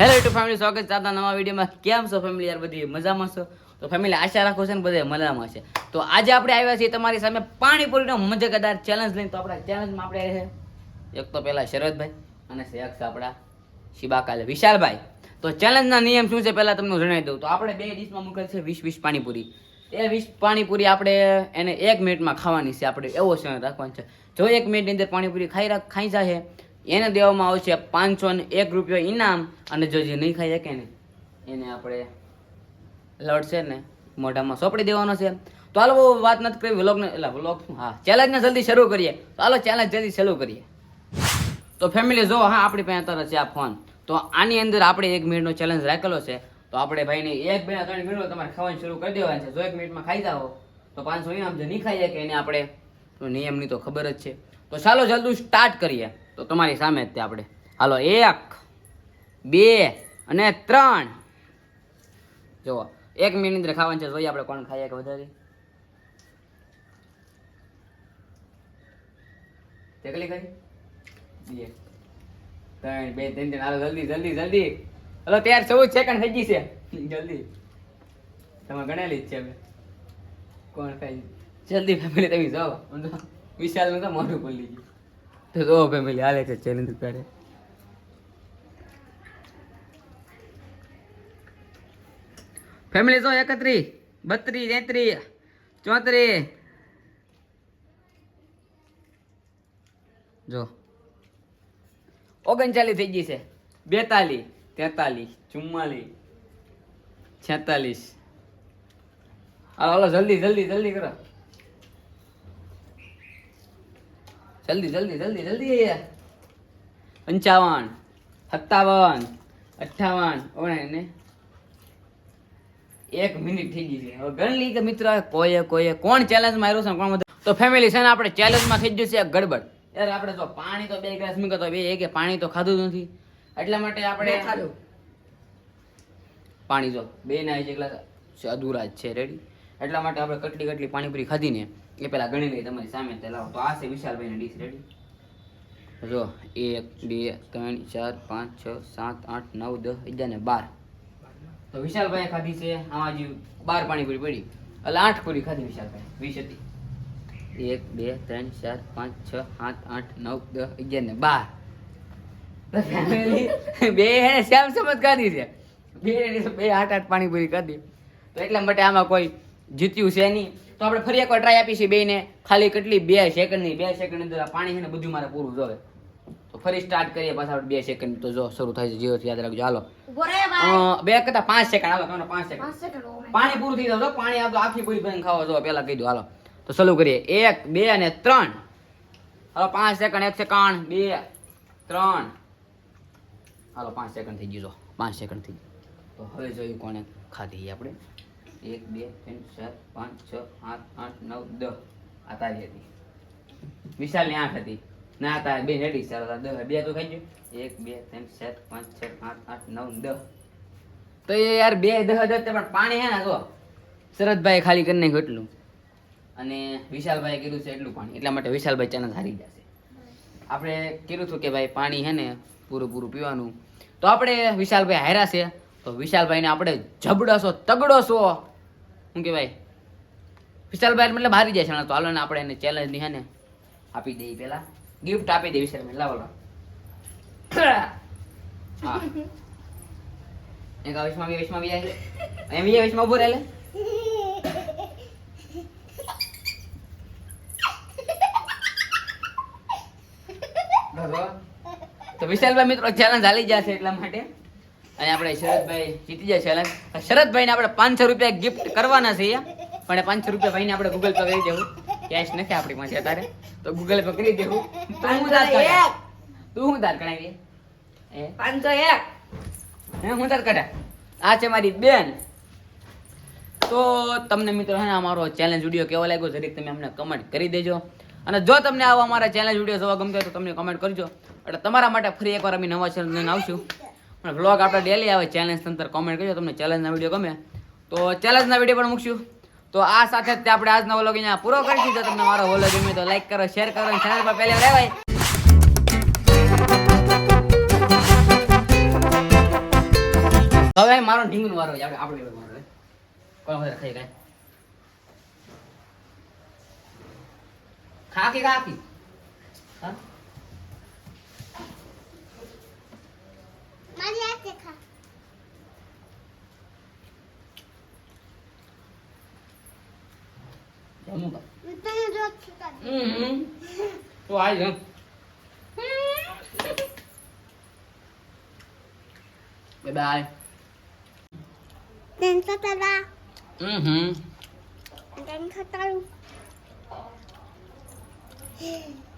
સ્વાગત છે આપણા નવા વિડીયોમાં કેમ છો ફેમિલી યાર બધી મજામાં છો? તો ફેમિલી આશા રાખો છે ને બધા મજામાં છે. તો આજે આપણે આવ્યા છીએ તમારી સામે પાણીપુરીનો મજેદાર ચેલેન્જ લઈને. તો આપણા ચેલેન્જમાં આપણે છે. એક તો પહેલા શરદભાઈ અને એક છે આપણા શિબાકાલે વિશાલભાઈ. તો ચેલેન્જના નિયમ શું છે પહેલાં તમને જણાવી દઉં. તો આપણે બે ડીશમાં મૂકેલ છે વીસ વીસ પાણીપુરી. એ વીસ પાણીપુરી આપણે એને એક મિનિટમાં ખાવાની છે. આપણે એવો સમય રાખવાનો છે. જો એક મિનિટની અંદર પાણીપુરી ખાઈ રાખ ખાઈ જાય એને દેવામાં આવશે પાંચસો ને એક રૂપિયો ઇનામ અને જો જે નહીં ખાઈ શકે ને, એને આપણે લડશે ને મોઢામાં સોંપડી દેવાનો છે. તો હાલો વાત નથી કરી, વ્લોગને એટલે વ્લોગ હા ચેલેન્જને જલ્દી શરૂ કરીએ. તો હાલો ચેલેન્જ જલ્દી શરૂ કરીએ. તો ફેમિલી જો, હા, આપણી પાસે તરત છે આ ફોન તો આની અંદર આપણે એક મિનિટનો ચેલેન્જ રાખેલો છે. તો આપણે ભાઈને એક, બે, ત્રણ મિનિટ તમારે ખાવાનું શરૂ કરી દેવાનું છે. જો એક મિનિટમાં ખાઈ જાઓ, તો પાંચસો ઇનામ જે નહીં ખાઈ શકે એને આપણે નિયમની તો ખબર જ છે. તો ચાલો, જલ્દી સ્ટાર્ટ કરીએ. તો તમારી સામે જ તે આપણે. હાલો, એક, બે અને ત્રણ. જુઓ, એક મિનિટ અંદર ખાવાનું છે, જોઈએ આપણે કોણ ખાઈએ કે વધારે. ત્રણ, બે, ત્રણ જલ્દી જલ્દી જલ્દી. હલો, તૈયાર ચૌદ સેકન્ડ થઈ ગઈ છે. જલ્દી. તમે ગણેલી છે હવે. કોણ ખાઈ જલ્દી ફેમિલી તમે જાઓ. વિશાલનું તો મોઢું ખોલી ગયું. તો જો ફેમિલી હાલે છે ચેલેન્જ કરે ફેમિલી જો એકત્રીસ બત્રીસ તેત્રીસ ચોત્રીસ જો ઓગણચાલીસ થઈ ગઈ છે બેતાલીસ તેતાલીસ ચુમ્માલીસ છેતાલીસ હાલો જલ્દી જલ્દી જલ્દી કરો જલ્દી જલ્દી જલ્દી જલ્દી. પંચાવન સત્તાવન અઠાવન ઓગણ એક મિનિટ થઈ ગઈ છે. હવે ગણ લી કે મિત્ર કોઈએ કોઈએ કોણ ચેલેન્જ માર્યો છે કોણ તો ફેમિલી છે ને આપણે ચેલેન્જમાં થઈ એક ગડબડ. યાર આપણે તો પાણી તો બે ગ્લાસ મૂકો તો બે કે પાણી તો ખાધું નથી. એટલા માટે આપણે પાણી જો બે ના એક ગ્લાસ. અધૂરા જ છે રેડી એટલા માટે આપણે કટલી કટલી પાણીપુરી ખાધી ને. એ પેલા ગણી લઈએ તમારી સામે તે લાવો. તો આ છે વિશાલભાઈની ડીશ. રેડી જો, એક, બે, ત્રણ, ચાર, પાંચ, છ, સાત, આઠ, નવ, દસ, અગિયાર ને બાર. તો વિશાલભાઈ ખાધી છે, આમાં હજી બાર પાણીપુરી પડી. એટલે આઠ પૂરી ખાધી વિશાલભાઈ. વીસ હતી. એક, બે, ત્રણ, ચાર, પાંચ, છ, સાત, આઠ, નવ, દસ, અગિયાર ને બાર. બે શ્યામ સમજ ખાધી છે. બે બે આઠ આઠ પાણીપુરી ખાધી. તો એટલા માટે આમાં કોઈ જીત્યું છે નહીં. તો આપણે ફરી એકવાર ટ્રાય આપીશું બેને ખાલી કેટલી બે સેકન્ડની બે સેકન્ડ અંદર પાણી છે ને બધું મારે પૂરું જોવે. તો ફરી સ્ટાર્ટ કરીએ પાછા આપણે બે સેકન્ડ તો જો શરૂ થાય છે જીરોથી યાદ રાખજો. હાલો. બે કરતા પાંચ સેકન્ડ. હાલો તમને પાંચ સેકન્ડ. સેકન્ડ. પાણી પૂરું થઈ જાવ પાણી આ તો આખી પૂરી ભરીને ખાવા જો પેલા કહી દો હાલો. તો ચાલુ કરીએ. એક બે અને ત્રણ. હાલો પાંચ સેકન્ડ એક સેકન્ડ બે ત્રણ. હાલો પાંચ સેકન્ડ થઈ ગયું જો. પાંચ સેકન્ડ થઈ ગયું. તો હવે જોયું કોને ખાધી આપણે. એક બે ત્રણ ચાર પાંચ છ આઠ આઠ નવ દસ આ તારી હતી. વિશાલની આઠ હતી. ના તારે બે હેડી ચાર હતા દસ બે તો ખાઈ ગયો? એક બે ત્રણ ચાર પાંચ છ આઠ આઠ નવ દસ તો એ યાર બે દસ હજાર પણ પાણી હે ને જો. શરદભાઈ ખાલી કરી નાખ્યું એટલું. અને વિશાલભાઈ કીધું છે એટલું પાણી. એટલા માટે વિશાલભાઈ ચેનલ હારી જશે આપણે કીધું હતું કે ભાઈ પાણી હે ને પૂરું પૂરું પીવાનું. તો આપણે વિશાલભાઈ હાર્યા છે. તો વિશાલભાઈને આપણે જબડો તગડો છો. શું કહેવાય? વિશાલભાઈ મતલબ હારી જાય છે તો હાલો ને આપણે એને ચેલેન્જની હે ને, આપી દઈએ પેલા. ગિફ્ટ આપી દઈએ વિશાલભાઈ, લાવો હા. એક આ વિશમાં બી વિશમાં બી આવી એમ બી વિશમાં ઊભો રહેલે. તો વિશાલભાઈ મિત્રો ચેલેન્જ હાલી જશે એટલા માટે. અને આપણે શરદભાઈ જીતી જાય ચેલેન્જ શરદભાઈને આપણે પાંચસો રૂપિયા ગિફ્ટ કરવાના છે પણ પાંચસો રૂપિયા ભાઈને આપણે ગૂગલ પે કરી દેવું. કેશ નથી આપણી પાસે અત્યારે. તો ગૂગલ પે કરી દેવું. તું હું તાર કઢા? તું હું તાર કઢાવી પાંચસો એક. હે હું તાર કઢા? આ છે મારી બેન. તો તમને મિત્રો હે અમારો ચેલેન્જ વીડિયો કેવો લાગ્યો જરીક તમે અમને કમેન્ટ કરી દેજો. અને જો તમને આવા અમારા ચેલેન્જ વીડિયો જોવા ગમતો હોય તો તમને કમેન્ટ કરજો. એટલે તમારા માટે ફરી એકવાર અમે નવા ચેલેન્જ આવશું. બ્લોગ આપણે ડેલી આવે ચેલેન્જ તંત્ર કોમેન્ટ કરજો, તમને ચેલેન્જના વીડિયો ગમે. તો ચેલેન્જના વીડિયો પણ મૂકશું. તો આ સાથે જ આપણે આજનો વ્લોગ અહીંયા પૂરો કરીશું. જો તમને મારો વ્લોગ ગમે તો લાઈક કરો શેર કરો ચેનલ પર પહેલા રહેવાય. હવે મારો ઢીંગનો વારો આપણે આપણે કોણ વધારે ખાઈ કાંઈ ખાકી ખાકી. 等等等。你等下就吃的。嗯嗯，不还行。嗯，拜拜。等车到啦。嗯哼。等车到。嗯。